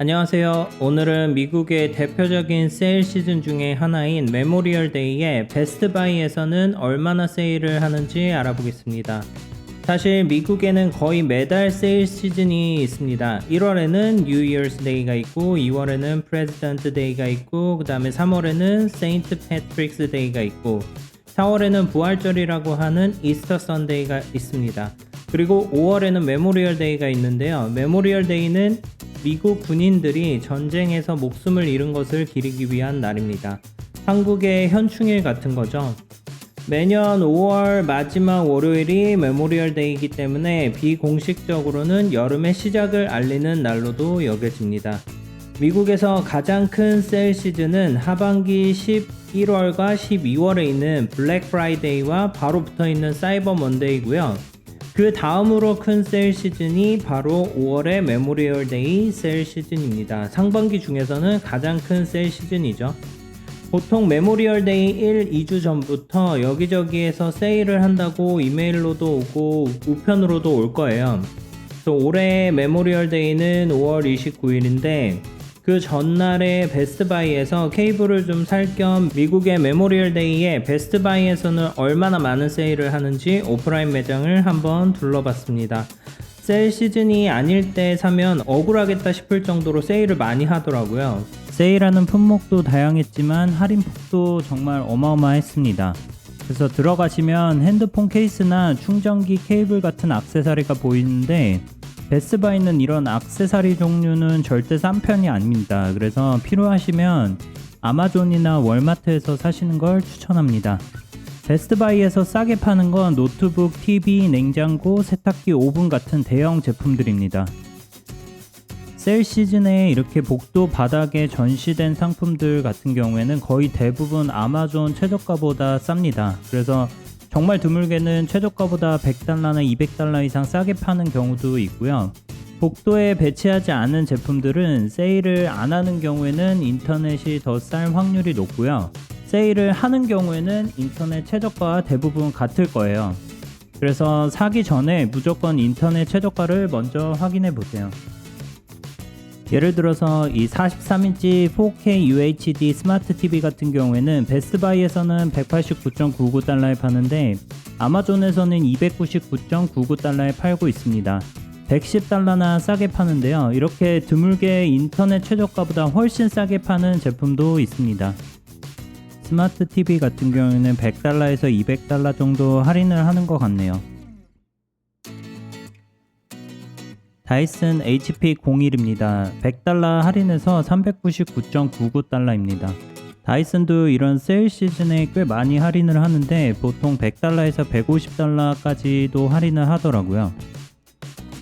안녕하세요. 오늘은 미국의 대표적인 세일 시즌 중에 하나인 메모리얼 데이에 베스트 바이에서는 얼마나 세일을 하는지 알아보겠습니다. 사실 미국에는 거의 매달 세일 시즌이 있습니다. 1월에는 뉴 이어스 데이가 있고 2월에는 프레지던트 데이가 있고 그 다음에 3월에는 세인트 패트릭스 데이가 있고 4월에는 부활절이라고 하는 이스터 선데이가 있습니다. 그리고 5월에는 메모리얼 데이가 있는데요. 메모리얼 데이는 미국 군인들이 전쟁에서 목숨을 잃은 것을 기리기 위한 날입니다. 한국의 현충일 같은 거죠. 매년 5월 마지막 월요일이 메모리얼 데이이기 때문에 비공식적으로는 여름의 시작을 알리는 날로도 여겨집니다. 미국에서 가장 큰 세일 시즌은 하반기 11월과 12월에 있는 블랙 프라이데이와 바로 붙어 있는 사이버 먼데이고요. 그 다음으로 큰 세일 시즌이 바로 5월의 메모리얼 데이 세일 시즌입니다. 상반기 중에서는 가장 큰 세일 시즌이죠. 보통 메모리얼 데이 1, 2주 전부터 여기저기에서 세일을 한다고 이메일로도 오고 우편으로도 올 거예요. 올해 메모리얼 데이는 5월 29일인데 그 전날에 베스트바이에서 케이블을 좀 살 겸 미국의 메모리얼 데이에 베스트바이에서는 얼마나 많은 세일을 하는지 오프라인 매장을 한번 둘러봤습니다. 세일 시즌이 아닐 때 사면 억울하겠다 싶을 정도로 세일을 많이 하더라고요. 세일하는 품목도 다양했지만 할인 폭도 정말 어마어마했습니다. 그래서 들어가시면 핸드폰 케이스나 충전기 케이블 같은 악세사리가 보이는데 베스바이는 이런 악세사리 종류는 절대 싼 편이 아닙니다. 그래서 필요하시면 아마존이나 월마트에서 사시는 걸 추천합니다. 베스트바이에서 싸게 파는 건 노트북, TV, 냉장고, 세탁기, 오븐 같은 대형 제품들입니다. 세일 시즌에 이렇게 복도 바닥에 전시된 상품들 같은 경우에는 거의 대부분 아마존 최저가보다 쌉니다. 그래서 정말 드물게는 최저가보다 100달러나 200달러 이상 싸게 파는 경우도 있고요. 복도에 배치하지 않은 제품들은 세일을 안 하는 경우에는 인터넷이 더 쌀 확률이 높고요. 세일을 하는 경우에는 인터넷 최저가와 대부분 같을 거예요. 그래서 사기 전에 무조건 인터넷 최저가를 먼저 확인해 보세요. 예를 들어서 이 43인치 4K UHD 스마트 TV 같은 경우에는 베스트바이에서는 189.99달러에 파는데 아마존에서는 299.99달러에 팔고 있습니다. 110달러나 싸게 파는데요. 이렇게 드물게 인터넷 최저가보다 훨씬 싸게 파는 제품도 있습니다. 스마트 TV 같은 경우에는 100달러에서 200달러 정도 할인을 하는 것 같네요. 다이슨 HP 01입니다. 100달러 할인해서 399.99달러입니다. 다이슨도 이런 세일 시즌에 꽤 많이 할인을 하는데 보통 100달러에서 150달러까지도 할인을 하더라고요.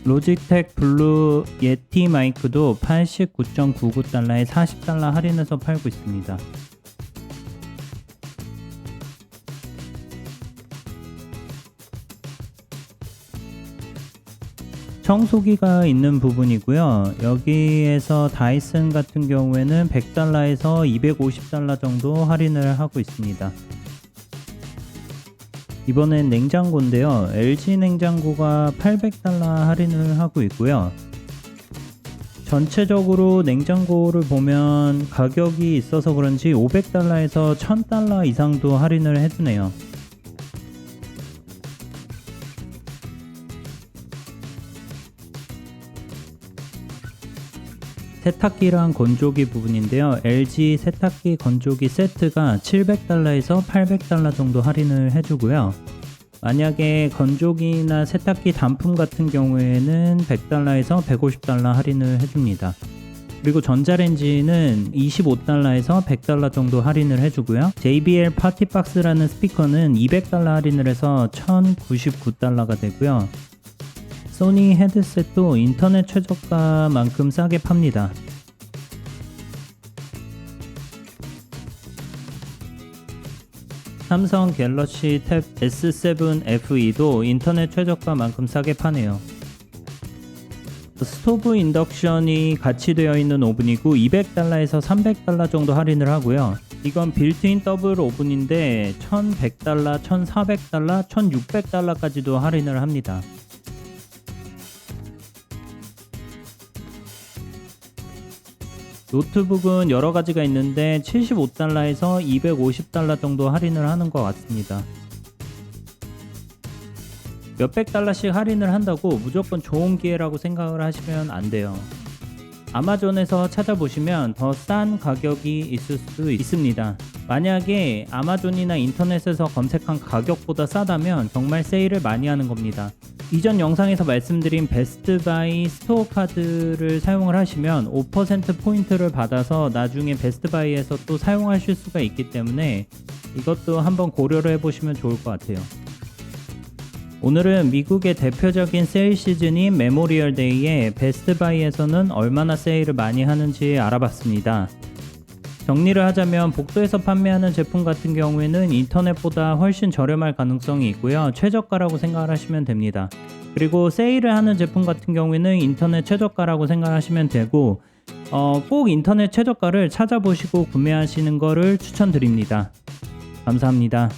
로직텍 블루 예티 마이크도 89.99달러에 40달러 할인해서 팔고 있습니다. 청소기가 있는 부분이고요. 여기에서 다이슨 같은 경우에는 100달러에서 250달러 정도 할인을 하고 있습니다. 이번엔 냉장고인데요. LG 냉장고가 800달러 할인을 하고 있고요. 전체적으로 냉장고를 보면 가격이 있어서 그런지 500달러에서 1000달러 이상도 할인을 해주네요. 세탁기랑 건조기 부분인데요. LG 세탁기 건조기 세트가 700달러에서 800달러 정도 할인을 해주고요. 만약에 건조기나 세탁기 단품 같은 경우에는 100달러에서 150달러 할인을 해줍니다. 그리고 전자레인지는 25달러에서 100달러 정도 할인을 해주고요. JBL 파티박스라는 스피커는 200달러 할인을 해서 1099달러가 되고요. 소니 헤드셋도 인터넷 최저가만큼 싸게 팝니다. 삼성 갤럭시 탭 S7 FE도 인터넷 최저가만큼 싸게 파네요. 스토브 인덕션이 같이 되어 있는 오븐이고 200달러에서 300달러 정도 할인을 하고요. 이건 빌트인 더블 오븐인데 1100달러, 1400달러, 1600달러까지도 할인을 합니다. 노트북은 여러 가지가 있는데 75달러에서 250달러 정도 할인을 하는 것 같습니다. 몇백 달러씩 할인을 한다고 무조건 좋은 기회라고 생각을 하시면 안 돼요. 아마존에서 찾아보시면 더 싼 가격이 있을 수도 있습니다. 만약에 아마존이나 인터넷에서 검색한 가격보다 싸다면 정말 세일을 많이 하는 겁니다. 이전 영상에서 말씀드린 베스트바이 스토어 카드를 사용을 하시면 5% 포인트를 받아서 나중에 베스트바이에서 또 사용하실 수가 있기 때문에 이것도 한번 고려를 해보시면 좋을 것 같아요. 오늘은 미국의 대표적인 세일 시즌인 메모리얼 데이에 베스트바이에서는 얼마나 세일을 많이 하는지 알아봤습니다. 정리를 하자면 복도에서 판매하는 제품 같은 경우에는 인터넷보다 훨씬 저렴할 가능성이 있고요. 최저가라고 생각을 하시면 됩니다. 그리고 세일을 하는 제품 같은 경우에는 인터넷 최저가라고 생각하시면 되고 어, 꼭 인터넷 최저가를 찾아보시고 구매하시는 거를 추천드립니다. 감사합니다.